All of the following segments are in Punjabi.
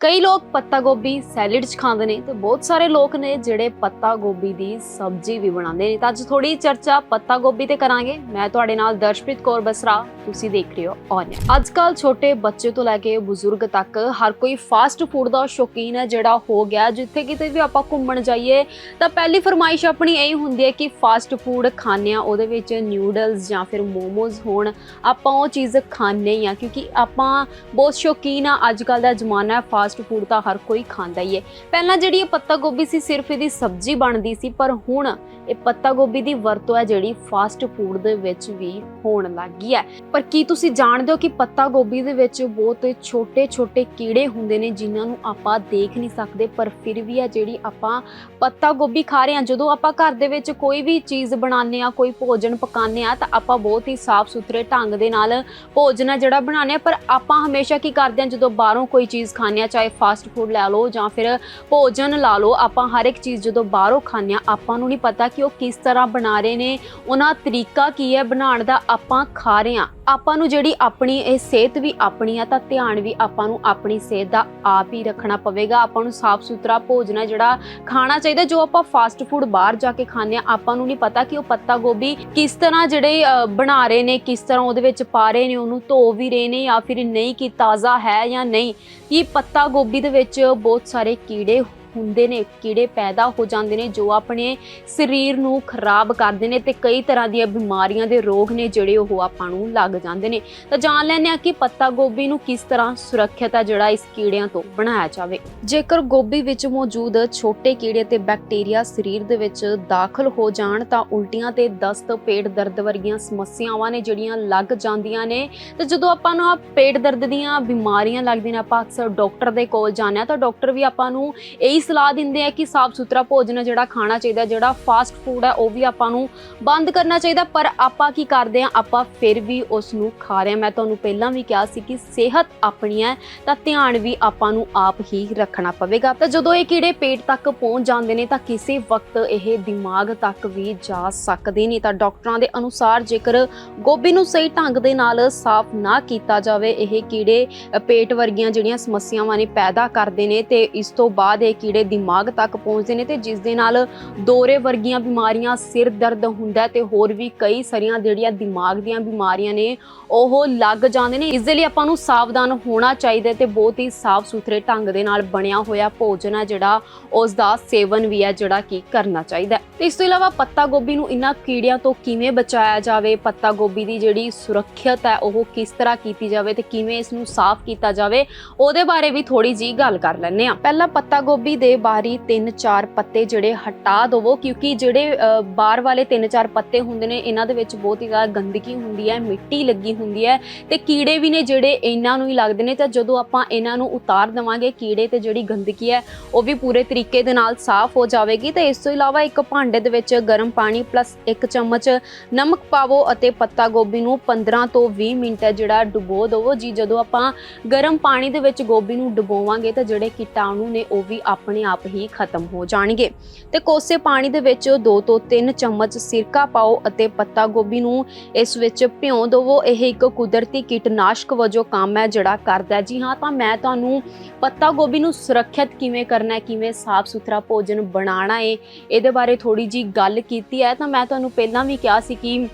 ਕਈ ਲੋਕ ਪੱਤਾ ਗੋਭੀ ਸੈਲਡ ਚ ਖਾਂਦੇ ਨੇ ਤੇ ਬਹੁਤ ਸਾਰੇ ਲੋਕ ਨੇ ਜਿਹੜੇ ਪੱਤਾ ਗੋਭੀ ਦੀ ਸਬਜ਼ੀ ਵੀ ਬਣਾਉਂਦੇ ਨੇ। ਤਾਂ ਅੱਜ ਥੋੜੀ ਚਰਚਾ ਪੱਤਾ ਗੋਭੀ ਤੇ ਕਰਾਂਗੇ। ਮੈਂ ਤੁਹਾਡੇ ਨਾਲ ਦਰਸ਼ਪ੍ਰੀਤ ਕੌਰ ਬਸਰਾ, ਤੁਸੀਂ ਦੇਖ ਰਹੇ ਹੋ ਔਨ ਅੱਜ ਕੱਲ ਛੋਟੇ ਬੱਚੇ ਤੋਂ ਲੈ ਕੇ ਬਜ਼ੁਰਗ ਤੱਕ ਹਰ ਕੋਈ ਫਾਸਟ ਫੂਡ ਦਾ ਸ਼ੌਕੀਨ ਹੈ ਜਿਹੜਾ ਹੋ ਗਿਆ। ਜਿੱਥੇ ਕਿਤੇ ਵੀ ਆਪਾਂ ਘੁੰਮਣ ਜਾਈਏ, ਤਾਂ ਪਹਿਲੀ ਫਰਮਾਇਸ਼ ਆਪਣੀ ਇਹ ਹੁੰਦੀ ਹੈ ਕਿ ਫਾਸਟ ਫੂਡ ਖਾਣੇ ਆ ਉਹਦੇ ਵਿੱਚ ਨਿਊਡਲਸ ਜਾਂ ਫਿਰ ਮੋਮੋਜ਼ ਹੋਣ। ਆਪਾਂ ਉਹ ਚੀਜ਼ ਖਾਣੇ ਹੀ ਆ ਕਿਉਂਕਿ ਆਪਾਂ ਬਹੁਤ ਸ਼ੌਕੀਨ ਆ ਅੱਜ ਕੱਲ ਦਾ ਜ਼ਮਾਨਾ ਹੈ ਫਾਸਟ ਫੂਡ ਤਾਂ ਹਰ ਕੋਈ ਖਾਂਦਾ ਹੀ ਹੈ। ਪਹਿਲਾਂ ਜਿਹੜੀ ਇਹ ਪੱਤਾ ਗੋਭੀ ਸੀ, ਸਿਰਫ ਇਹਦੀ ਸਬਜ਼ੀ ਬਣਦੀ ਸੀ, ਪਰ ਹੁਣ ਇਹ ਪੱਤਾ ਗੋਭੀ ਦੀ ਵਰਤੋਂ ਹੈ ਜਿਹੜੀ ਫਾਸਟ ਫੂਡ ਦੇ ਵਿੱਚ ਵੀ ਹੋਣ ਲੱਗ ਗਈ ਹੈ। ਪਰ ਕੀ ਤੁਸੀਂ ਜਾਣਦੇ ਹੋ ਕਿ ਪੱਤਾ ਗੋਭੀ ਦੇ ਵਿੱਚ ਬਹੁਤ ਛੋਟੇ-ਛੋਟੇ ਕੀੜੇ ਹੁੰਦੇ ਨੇ ਜਿਨ੍ਹਾਂ ਨੂੰ ਆਪਾਂ ਦੇਖ ਨਹੀਂ ਸਕਦੇ, ਪਰ ਫਿਰ ਵੀ ਆ ਜਿਹੜੀ ਆਪਾਂ ਪੱਤਾ ਗੋਭੀ ਖਾ ਰਹੇ ਹਾਂ, ਜਦੋਂ ਆਪਾਂ ਘਰ ਦੇ ਵਿੱਚ ਕੋਈ ਵੀ ਚੀਜ਼ ਬਣਾਉਂਦੇ ਆ ਕੋਈ ਭੋਜਨ ਪਕਾਉਂਦੇ ਆ ਤਾਂ ਆਪਾਂ ਬਹੁਤ ਹੀ ਸਾਫ਼ ਸੁਥਰੇ ਢੰਗ ਦੇ ਨਾਲ ਭੋਜਨ ਆ ਜਿਹੜਾ ਬਣਾਉਂਦੇ ਆ ਪਰ ਆਪਾਂ ਹਮੇਸ਼ਾ ਕੀ ਕਰਦੇ ਆ ਜਦੋਂ ਬਾਹਰੋਂ ਕੋਈ ਚੀਜ਼ ਖਾਂਦੇ ਆ ਚਾਹੇ ਫਾਸਟ ਫੂਡ ਲੈ ਲਓ ਜਾਂ ਫਿਰ ਭੋਜਨ ਲਾ ਲਓ, ਆਪਾਂ ਹਰ ਇੱਕ ਚੀਜ਼ ਜਦੋਂ ਬਾਹਰੋਂ ਖਾਂਦੇ ਆ ਆਪਾਂ ਨੂੰ ਨਹੀਂ ਪਤਾ ਕਿ ਉਹ ਕਿਸ ਤਰ੍ਹਾਂ ਬਣਾ ਰਹੇ ਨੇ, ਉਹਨਾਂ ਤਰੀਕਾ ਕੀ ਹੈ ਬਣਾਉਣ ਦਾ ਆਪਾਂ ਖਾ ਰਹੇ ਆ ਆਪਾਂ ਨੂੰ ਜਿਹੜੀ ਆਪਣੀ ਇਹ ਸਿਹਤ ਵੀ ਆਪਣੀ ਆ, ਤਾਂ ਧਿਆਨ ਵੀ ਆਪਾਂ ਨੂੰ ਆਪਣੀ ਸਿਹਤ ਦਾ ਆਪ ਹੀ ਰੱਖਣਾ ਪਵੇਗਾ। ਆਪਾਂ ਨੂੰ ਸਾਫ਼ ਸੁਥਰਾ ਭੋਜਨ ਜਿਹੜਾ ਖਾਣਾ ਚਾਹੀਦਾ, ਜੋ ਆਪਾਂ ਫਾਸਟ ਫੂਡ ਬਾਹਰ ਜਾ ਕੇ ਖਾਂਦੇ ਆ, ਆਪਾਂ ਨੂੰ ਨਹੀਂ ਪਤਾ ਕਿ ਉਹ ਪੱਤਾ ਗੋਭੀ ਕਿਸ ਤਰ੍ਹਾਂ ਜਿਹੜੇ ਬਣਾ ਰਹੇ ਨੇ, ਕਿਸ ਤਰ੍ਹਾਂ ਉਹਦੇ ਵਿੱਚ ਪਾ ਰਹੇ ਨੇ, ਉਹਨੂੰ ਧੋ ਵੀ ਰਹੇ ਨੇ, ਜਾਂ ਫਿਰ ਨਹੀਂ, ਕਿ ਤਾਜ਼ਾ ਹੈ ਜਾਂ ਨਹੀਂ। ਇਹ ਪੱਤਾ ਗੋਭੀ ਦੇ ਵਿੱਚ ਬਹੁਤ ਸਾਰੇ ਕੀੜੇ ਹੁੰਦੇ ਨੇ, ਕੀੜੇ ਪੈਦਾ ਹੋ ਜਾਂਦੇ ਨੇ, ਜੋ ਆਪਣੇ ਸਰੀਰ ਨੂੰ ਖਰਾਬ ਕਰਦੇ ਨੇ ਤੇ ਕਈ ਤਰ੍ਹਾਂ ਦੀਆਂ ਬਿਮਾਰੀਆਂ ਦੇ ਰੋਗ ਨੇ ਜਿਹੜੇ ਉਹ ਆਪਾਂ ਨੂੰ ਲੱਗ ਜਾਂਦੇ ਨੇ। ਤਾਂ ਜਾਣ ਲੈਂਦੇ ਆ ਕਿ ਪੱਤਾ ਗੋਭੀ ਨੂੰ ਕਿਸ ਤਰ੍ਹਾਂ ਸੁਰੱਖਿਅਤ ਹੈ ਜਿਹੜਾ ਇਸ ਕੀੜਿਆਂ ਤੋਂ ਬਣਾਇਆ ਜਾਵੇ। ਜੇਕਰ ਗੋਭੀ ਵਿੱਚ ਮੌਜੂਦ ਛੋਟੇ ਕੀੜੇ ਤੇ ਬੈਕਟੀਰੀਆ ਸਰੀਰ ਦੇ ਵਿੱਚ ਦਾਖਲ ਹੋ ਜਾਣ ਤਾਂ ਉਲਟੀਆਂ ਤੇ ਦਸਤ, ਪੇਟ ਦਰਦ ਵਰਗੀਆਂ ਸਮੱਸਿਆਵਾਂ ਨੇ ਜਿਹੜੀਆਂ ਲੱਗ ਜਾਂਦੀਆਂ ਨੇ। ਤੇ ਜਦੋਂ ਆਪਾਂ ਨੂੰ ਪੇਟ ਦਰਦ ਦੀਆਂ ਬਿਮਾਰੀਆਂ ਲੱਗਦੀਆਂ ਨੇ, ਆਪਾਂ ਅਕਸਰ ਡਾਕਟਰ ਦੇ ਕੋਲ ਜਾਂਦੇ ਆ ਤਾਂ ਡਾਕਟਰ ਵੀ ਆਪਾਂ ਨੂੰ ਇਹ ਸਲਾਹ ਦਿੰਦੇ ਆ ਕਿ ਸਾਫ਼ ਸੁਥਰਾ ਭੋਜਨ ਜਿਹੜਾ ਖਾਣਾ ਚਾਹੀਦਾ, ਜਿਹੜਾ ਫਾਸਟ ਫੂਡ ਹੈ ਉਹ ਵੀ ਆਪਾਂ ਨੂੰ ਬੰਦ ਕਰਨਾ ਚਾਹੀਦਾ। ਪਰ ਆਪਾਂ ਕੀ ਕਰਦੇ ਆ, ਆਪਾਂ ਫਿਰ ਵੀ ਉਸ ਨੂੰ ਖਾ ਰਹੇ ਆ। ਮੈਂ ਤੁਹਾਨੂੰ ਪਹਿਲਾਂ ਵੀ ਕਿਹਾ ਸੀ ਕਿ ਸਿਹਤ ਆਪਣੀ ਹੈ, ਤਾਂ ਧਿਆਨ ਵੀ ਆਪਾਂ ਨੂੰ ਆਪ ਹੀ ਰੱਖਣਾ ਪਵੇਗਾ। ਤਾਂ ਜਦੋਂ ਇਹ ਕੀੜੇ ਪੇਟ ਤੱਕ ਪਹੁੰਚ ਜਾਂਦੇ ਨੇ, ਤਾਂ ਕਿਸੇ ਵਕਤ ਇਹ ਦਿਮਾਗ ਤੱਕ ਵੀ ਜਾ ਸਕਦੇ ਨੇ। ਤਾਂ ਡਾਕਟਰਾਂ ਦੇ ਅਨੁਸਾਰ ਜੇਕਰ ਗੋਭੀ ਨੂੰ ਸਹੀ ਢੰਗ ਦੇ ਨਾਲ ਸਾਫ਼ ਨਾ ਕੀਤਾ ਜਾਵੇ, ਇਹ ਕੀੜੇ ਪੇਟ ਵਰਗੀਆਂ ਜਿਹੜੀਆਂ ਸਮੱਸਿਆਵਾਂ ਨੇ ਪੈਦਾ ਕਰਦੇ ਨੇ, ਤੇ ਇਸ ਤੋਂ ਬਾਅਦ ਇਹ ਕੀੜੇ ਦਿਮਾਗ ਤੱਕ ਪਹੁੰਚਦੇ ਨੇ ਤੇ ਜਿਸ ਦੇ ਨਾਲ ਦੋਰੇ ਵਰਗੀਆਂ ਬਿਮਾਰੀਆਂ, ਸਿਰ ਦਰਦ ਹੁੰਦਾ ਤੇ ਹੋਰ ਵੀ ਕਈ ਸਾਰੀਆਂ ਜਿਹੜੀਆਂ ਦਿਮਾਗ ਦੀਆਂ ਬਿਮਾਰੀਆਂ ਨੇ, ਉਹ ਲੱਗ ਜਾਂਦੇ ਨੇ। ਇਸ ਦੇ ਲਈ ਆਪਾਂ ਨੂੰ ਸਾਵਧਾਨ ਹੋਣਾ ਚਾਹੀਦਾ ਹੈ ਤੇ ਬਹੁਤ ਹੀ ਸਾਫ਼ ਸੁਥਰੇ ਢੰਗ ਦੇ ਨਾਲ ਬਣਿਆ ਹੋਇਆ ਭੋਜਨ ਹੈ ਜਿਹੜਾ ਉਸ ਦਾ ਸੇਵਨ ਵੀ ਹੈ ਜਿਹੜਾ ਕੀ ਕਰਨਾ ਚਾਹੀਦਾ ਤੇ ਇਸ ਤੋਂ ਇਲਾਵਾ ਪੱਤਾ ਗੋਭੀ ਨੂੰ ਇਹਨਾਂ ਕੀੜਿਆਂ ਤੋਂ ਕਿਵੇਂ ਬਚਾਇਆ ਜਾਵੇ, ਪੱਤਾ ਗੋਭੀ ਦੀ ਜਿਹੜੀ ਸੁਰੱਖਿਅਤ ਹੈ, ਉਹ ਕਿਸ ਤਰ੍ਹਾਂ ਕੀਤੀ ਜਾਵੇ ਤੇ ਕਿਵੇਂ ਇਸ ਨੂੰ ਸਾਫ਼ ਕੀਤਾ ਜਾਵੇ, ਉਹਦੇ ਬਾਰੇ ਵੀ ਥੋੜੀ ਜੀ ਗੱਲ ਕਰ ਲੈਂਦੇ ਆ ਪਹਿਲਾਂ ਪੱਤਾ ਗੋਭੀ ਦੇ ਬਾਹਰੀ 3-4 ਪੱਤੇ ਜਿਹੜੇ ਹਟਾ ਦਵੋ, ਕਿਉਂਕਿ ਜਿਹੜੇ ਬਾਹਰ ਵਾਲੇ 3-4 ਪੱਤੇ ਹੁੰਦੇ ਨੇ, ਇਹਨਾਂ ਦੇ ਵਿੱਚ ਬਹੁਤ ਹੀ ਜ਼ਿਆਦਾ ਗੰਦਗੀ ਹੁੰਦੀ ਹੈ, ਮਿੱਟੀ ਲੱਗੀ ਹੁੰਦੀ ਹੈ ਤੇ ਕੀੜੇ ਵੀ ਨੇ ਜਿਹੜੇ ਇਹਨਾਂ ਨੂੰ ਹੀ ਲੱਗਦੇ ਨੇ, ਤਾਂ ਜਦੋਂ ਆਪਾਂ ਇਹਨਾਂ ਨੂੰ ਉਤਾਰ ਦਵਾਂਗੇ, ਕੀੜੇ ਤੇ ਜਿਹੜੀ ਗੰਦਗੀ ਹੈ, ਉਹ ਵੀ ਪੂਰੇ ਤਰੀਕੇ ਦੇ ਨਾਲ ਸਾਫ਼ ਹੋ ਜਾਵੇਗੀ। ਤੇ ਇਸ ਤੋਂ ਇਲਾਵਾ ਇੱਕ ਭਾਂਡੇ ਦੇ ਵਿੱਚ ਗਰਮ ਪਾਣੀ ਪਲੱਸ 1 ਚਮਚ ਨਮਕ ਪਾਵੋ ਅਤੇ ਪੱਤਾ ਗੋਭੀ ਨੂੰ 15 ਤੋਂ 20 ਮਿੰਟ ਜਿਹੜਾ ਡੁਬੋ ਦਿਵੋ। ਜੀ, ਜਦੋਂ ਆਪਾਂ ਗਰਮ ਪਾਣੀ ਦੇ ਵਿੱਚ ਗੋਭੀ ਨੂੰ ਡੁਬੋਵਾਂਗੇ, ਤਾਂ ਜਿਹੜੇ ਕੀਟਾਣੂ ਨੇ, ਉਹ ਵੀ ਆਪ ਆਪਣੇ ਆਪ ਹੀ ਖਤਮ ਹੋ ਜਾਣਗੇ। ਤੇ ਕੋਸੇ ਪਾਣੀ ਦੇ ਵਿੱਚ 2 ਤੋਂ 3 ਚਮਚ ਸਿਰਕਾ ਪਾਓ ਅਤੇ ਪੱਤਾ ਗੋਭੀ ਨੂੰ ਇਸ ਵਿੱਚ ਭਿਉਂ ਦਿਵੋ। ਇਹ ਇੱਕ ਕੁਦਰਤੀ ਕੀਟਨਾਸ਼ਕ ਵਜੋਂ ਕੰਮ ਹੈ, ਜਿਹੜਾ ਕਰਦਾ ਜੀ ਹਾਂ, ਤਾਂ ਮੈਂ ਤੁਹਾਨੂੰ ਪੱਤਾ ਗੋਭੀ ਨੂੰ ਸੁਰੱਖਿਅਤ ਕਿਵੇਂ ਕਰਨਾ ਹੈ, ਕਿਵੇਂ ਸਾਫ਼ ਸੁਥਰਾ ਭੋਜਨ ਬਣਾਉਣਾ ਹੈ, ਇਹਦੇ ਬਾਰੇ ਥੋੜੀ ਜੀ ਗੱਲ ਕੀਤੀ ਹੈ। ਤਾਂ ਮੈਂ ਤੁਹਾਨੂੰ ਪਹਿਲਾਂ ਵੀ ਕਿਹਾ ਸੀ ਕਿ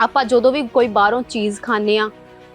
ਆਪਾਂ ਜਦੋਂ ਵੀ ਕੋਈ ਬਾਹਰੋਂ ਚੀਜ਼ ਖਾਂਦੇ ਆ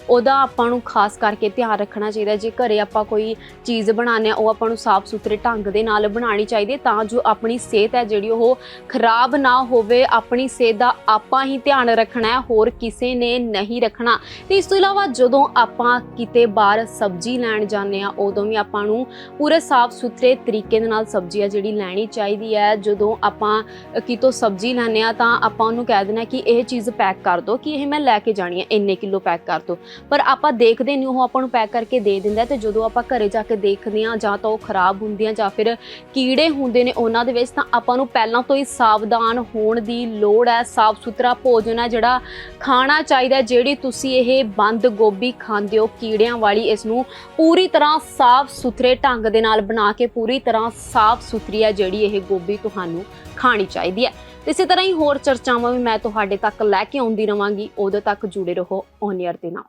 ਉਹਦਾ ਆਪਾਂ ਨੂੰ ਖਾਸ ਕਰਕੇ ਧਿਆਨ ਰੱਖਣਾ ਚਾਹੀਦਾ ਜੇ ਘਰੇ ਆਪਾਂ ਕੋਈ ਚੀਜ਼ ਬਣਾਉਂਦੇ ਆ ਉਹ ਆਪਾਂ ਨੂੰ ਸਾਫ਼ ਸੁਥਰੇ ਢੰਗ ਦੇ ਨਾਲ ਬਣਾਉਣੀ ਚਾਹੀਦੀ ਹੈ ਤਾਂ ਜੋ ਆਪਣੀ ਸਿਹਤ ਹੈ ਜਿਹੜੀ ਉਹ ਖਰਾਬ ਨਾ ਹੋਵੇ। ਆਪਣੀ ਸਿਹਤ ਦਾ ਆਪਾਂ ਹੀ ਧਿਆਨ ਰੱਖਣਾ ਹੈ, ਹੋਰ ਕਿਸੇ ਨੇ ਨਹੀਂ ਰੱਖਣਾ। ਤੇ ਇਸ ਤੋਂ ਇਲਾਵਾ ਜਦੋਂ ਆਪਾਂ ਕਿਤੇ ਬਾਹਰ ਸਬਜ਼ੀ ਲੈਣ ਜਾਂਦੇ ਆ ਉਦੋਂ ਵੀ ਆਪਾਂ ਨੂੰ ਪੂਰੇ ਸਾਫ਼ ਸੁਥਰੇ ਤਰੀਕੇ ਦੇ ਨਾਲ ਸਬਜ਼ੀ ਆ ਜਿਹੜੀ ਲੈਣੀ ਚਾਹੀਦੀ ਹੈ। ਜਦੋਂ ਆਪਾਂ ਕਿਤੋਂ ਸਬਜ਼ੀ ਲੈਂਦੇ ਆ ਤਾਂ ਆਪਾਂ ਉਹਨੂੰ ਕਹਿ ਦੇਣਾ ਕਿ ਇਹ ਚੀਜ਼ ਪੈਕ ਕਰ ਦਿਓ, ਕਿ ਇਹ ਮੈਂ ਲੈ ਕੇ ਜਾਣੀ ਹੈ, ਇੰਨੇ ਕਿਲੋ ਪੈਕ ਕਰ ਦਿਓ। ਪਰ ਆਪਾਂ ਦੇਖਦੇ ਨਹੀਂ, ਉਹ ਆਪਾਂ ਨੂੰ ਪੈਕ ਕਰਕੇ ਦੇ ਦਿੰਦਾ ਹੈ ਤੇ ਜਦੋਂ ਆਪਾਂ ਘਰੇ ਜਾ ਕੇ ਦੇਖਦੇ ਆ ਜਾਂ ਤਾਂ ਉਹ ਖਰਾਬ ਹੁੰਦੀਆਂ ਜਾਂ ਫਿਰ ਕੀੜੇ ਹੁੰਦੇ ਨੇ ਉਹਨਾਂ ਦੇ ਵਿੱਚ, ਤਾਂ ਆਪਾਂ ਨੂੰ ਪਹਿਲਾਂ ਤੋਂ ਹੀ ਸਾਵਧਾਨ ਹੋਣ ਦੀ ਲੋੜ ਹੈ ਸਾਫ਼ ਸੁਥਰਾ ਭੋਜਨ ਹੈ ਜਿਹੜਾ ਖਾਣਾ ਚਾਹੀਦਾ ਜਿਹੜੀ ਤੁਸੀਂ ਇਹ ਬੰਦ ਗੋਭੀ ਖਾਂਦੇ ਹੋ, ਕੀੜਿਆਂ ਵਾਲੀ, ਇਸ ਨੂੰ ਪੂਰੀ ਤਰ੍ਹਾਂ ਸਾਫ਼ ਸੁਥਰੇ ਢੰਗ ਦੇ ਨਾਲ ਬਣਾ ਕੇ ਪੂਰੀ ਤਰ੍ਹਾਂ ਸਾਫ਼ ਸੁਥਰੀ ਹੈ ਜਿਹੜੀ ਇਹ ਗੋਭੀ ਤੁਹਾਨੂੰ ਖਾਣੀ ਚਾਹੀਦੀ ਹੈ। ਇਸੇ ਤਰ੍ਹਾਂ ਹੀ ਹੋਰ ਚਰਚਾਵਾਂ ਵੀ ਮੈਂ ਤੁਹਾਡੇ ਤੱਕ ਲੈ ਕੇ ਆਉਂਦੀ ਰਵਾਂਗੀ, ਉਦੋਂ ਤੱਕ ਜੁੜੇ ਰਹੋ ਔਨ ਦੇ ਨਾਲ।